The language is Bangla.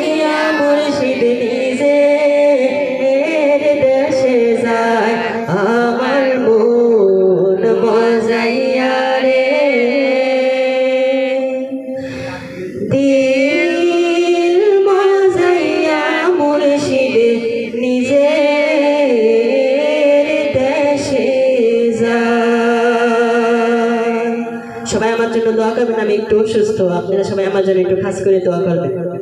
নিজে যায়। আমার রে। নিজে সবাই আমার জন্য দোয়া করবেন, আমি একটু অসুস্থ। আপনারা সবাই আমার জন্য একটু খাস করে দোয়া করবেন।